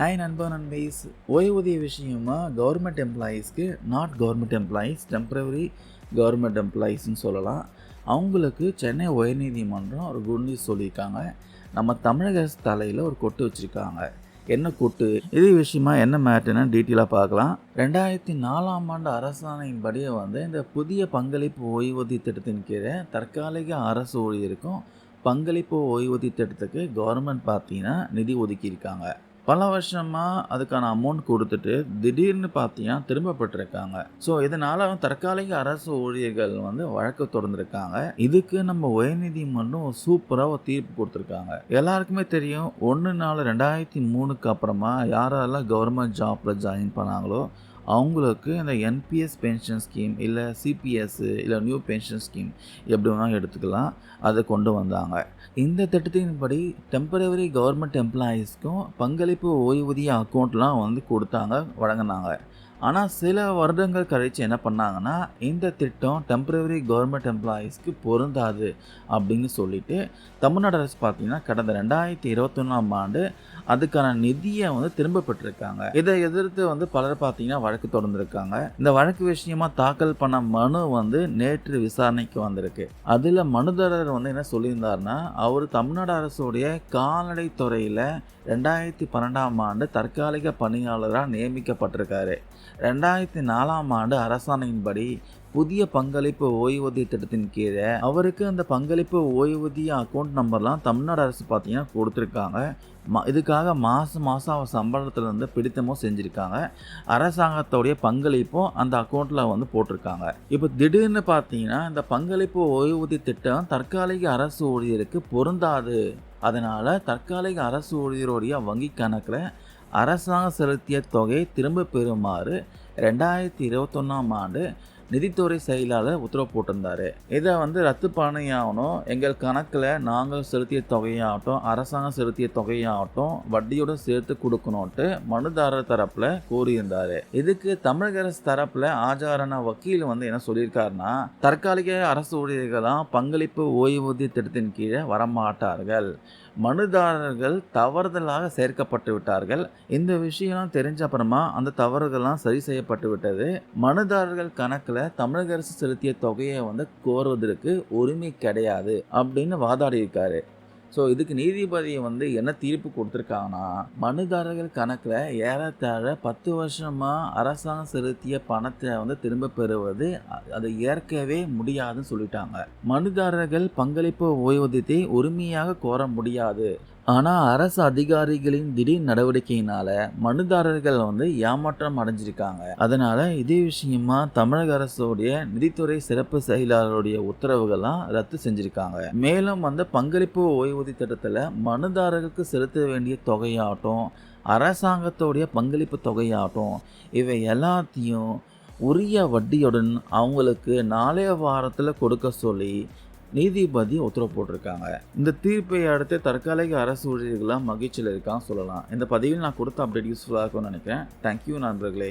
Hi நண்பா நண்பைஸ். ஓய்வூதிய விஷயமா government எம்ப்ளாயீஸ்க்கு not government employees temporary government எம்ப்ளாயீஸ்னு சொல்லலாம். அவங்களுக்கு சென்னை உயர்நீதிமன்றம் ஒரு குட் நியூஸ் சொல்லியிருக்காங்க. நம்ம தமிழக அரசு தலையில் ஒரு கொட்டு வச்சுருக்காங்க. என்ன கொட்டு? இது விஷயமா என்ன மேட்டர்னு டீட்டெயிலாக பார்க்கலாம். ரெண்டாயிரத்தி நாலாம் ஆண்டு அரசாணையின்படி வந்து இந்த புதிய பங்களிப்பு ஓய்வூதிய திட்டத்தின் கீழே தற்காலிக அரசு ஊழியருக்கும் பங்களிப்பு ஓய்வூதிய திட்டத்துக்கு கவர்மெண்ட் பார்த்தீங்கன்னா நிதி ஒதுக்கியிருக்காங்க. பல வருஷமாக அதுக்கான அமௌண்ட் கொடுத்துட்டு திடீர்னு பார்த்தீங்கன்னா திரும்பப்பட்டிருக்காங்க. ஸோ இதனால் தற்காலிக அரசு ஊழியர்கள் வந்து வழக்கு தொடர்ந்துருக்காங்க இதுக்கு நம்ம உயர்நீதிமன்றம் சூப்பராக ஒரு தீர்ப்பு கொடுத்துருக்காங்க. எல்லாருக்குமே தெரியும் ஒன்று நாலு ரெண்டாயிரத்தி மூணுக்கு அப்புறமா யாரெல்லாம் கவர்மெண்ட் ஜாப்பில் ஜாயின் பண்ணாங்களோ அவங்களுக்கு இந்த என்பிஎஸ் பென்ஷன் ஸ்கீம் இல்லை சிபிஎஸ்ஸு இல்லை நியூ பென்ஷன் ஸ்கீம் எப்படி வேணாலும் எடுத்துக்கலாம். அதை கொண்டு வந்தாங்க. இந்த திட்டத்தின்படி டெம்பரவரி கவர்மெண்ட் எம்ப்ளாயீஸ்க்கும் பங்களிப்பு ஓய்வூதிய அக்கௌண்ட்லாம் வந்து கொடுத்தாங்க வழங்கினாங்க. ஆனால் சில வருடங்கள் கழித்து என்ன பண்ணாங்கன்னா இந்த திட்டம் டெம்பரவரி கவர்மெண்ட் எம்ப்ளாயீஸ்க்கு பொருந்தாது அப்படின்னு சொல்லிட்டு தமிழ்நாடு அரசு பார்த்தீங்கன்னா கடந்த ரெண்டாயிரத்தி இருபத்தொன்னாம் ஆண்டு அதுக்கான நிதியை வந்து திரும்ப பெற்றிருக்காங்க. இதை எதிர்த்து வந்து பலர் பார்த்தீங்கன்னா வழக்கு தொடர்ந்துருக்காங்க. இந்த வழக்கு விஷயமா தாக்கல் பண்ண மனு வந்து நேற்று விசாரணைக்கு வந்திருக்கு. அதில் மனுதாரர் வந்து என்ன சொல்லியிருந்தாருன்னா அவர் தமிழ்நாடு அரசுடைய கால்நடை துறையில் ரெண்டாயிரத்தி பன்னெண்டாம் ஆண்டு தற்காலிக பணியாளராக நியமிக்கப்பட்டிருக்காரு. ரெண்டாயிரத்தி நாலாம் ஆண்டு அரசாணையின்படி புதிய பங்களிப்பு ஓய்வூதிய திட்டத்தின் கீழே அவருக்கு அந்த பங்களிப்பு ஓய்வூதிய அக்கௌண்ட் நம்பர்லாம் தமிழ்நாடு அரசு பார்த்தீங்கன்னா கொடுத்துருக்காங்க. மா இதுக்காக மாதம் மாதம் அவர் சம்பளத்துலேருந்து பிடித்தமும் செஞ்சுருக்காங்க. அரசாங்கத்தோடைய பங்களிப்பும் அந்த அக்கௌண்ட்டில் வந்து போட்டிருக்காங்க. இப்போ திடீர்னு பார்த்தீங்கன்னா இந்த பங்களிப்பு ஓய்வூதிய திட்டம் தற்காலிக அரசு ஊழியருக்கு பொருந்தாது. அதனால் தற்காலிக அரசு ஊழியருடைய வங்கி கணக்கில் அரசாங்கம் செலுத்திய தொகையை திரும்ப பெறுமாறு ரெண்டாயிரத்தி இருபத்தொன்னாம் ஆண்டு நிதித்துறை செயலாளர் உத்தரவு போட்டிருந்தாரு. இதை வந்து ரத்து பண்ணியாகணும். எங்கள் கணக்கில் நாங்கள் செலுத்திய தொகையாகட்டும் அரசாங்கம் செலுத்திய தொகையாகட்டும் வட்டியோடு சேர்த்து கொடுக்கணும்ட்டு மனுதாரர் தரப்பில் கூறியிருந்தாரு இதுக்கு தமிழக அரசு தரப்பில் ஆஜாரான வக்கீல் வந்து என்ன சொல்லியிருக்காருன்னா தற்காலிக அரசு ஊழியர்களாம் பங்களிப்பு ஓய்வூதிய திட்டத்தின் கீழே வரமாட்டார்கள். மனுதாரர்கள் தவறுதலாக சேர்க்கப்பட்டு விட்டார்கள். இந்த விஷயம் தெரிஞ்ச அப்புறமா அந்த தவறுகள்லாம் சரி செய்யப்பட்டு விட்டது. மனுதாரர்கள் கணக்கில் தமிழக அரசு செலுத்திய தொகையை வந்து கோருவதற்கு உரிமை கிடையாது அப்படின்னு வாதாடியிருக்காரு. ஸோ இதுக்கு நீதிபதி வந்து என்ன தீர்ப்பு கொடுத்துருக்காங்கன்னா மனுதாரர்கள் கணக்கில் ஏறத்தாழ பத்து வருஷமாக அரசாங்கம் செலுத்திய பணத்தை வந்து திரும்ப பெறுவது அதை ஏற்கவே முடியாதுன்னு சொல்லிட்டாங்க. மனுதாரர்கள் பங்களிப்பு ஓய்வூதியத்தை உரிமையாக கோர முடியாது. ஆனால் அரசு அதிகாரிகளின் திடீர் நடவடிக்கையினால மனுதாரர்கள் வந்து ஏமாற்றம் அடைஞ்சிருக்காங்க. அதனால இதே விஷயமா தமிழக அரசுடைய நிதித்துறை சிறப்பு செயலாளருடைய உத்தரவுகள்லாம் ரத்து செஞ்சிருக்காங்க. மேலும் வந்து பங்களிப்பு ஓய்வூதிய திட்டத்தில் மனுதாரர்களுக்கு செலுத்த வேண்டிய தொகையாகட்டும் அரசாங்கத்தோடைய பங்களிப்பு தொகையாகட்டும் இவை எல்லாத்தையும் உரிய வட்டியுடன் அவங்களுக்கு நாளைய வாரத்தில் கொடுக்க சொல்லி நீதிபதி உத்தரவு போட்டிருக்காங்க. இந்த தீர்ப்பை அடுத்து தற்காலிக அரசு ஊழியர்களாக மகிழ்ச்சியில் இருக்கான்னு சொல்லலாம். இந்த பதிவில் நான் கொடுத்த அப்டேட் யூஸ்ஃபுல்லாக இருக்கும்னு நினைக்கிறேன். தேங்க்யூ நண்பர்களே.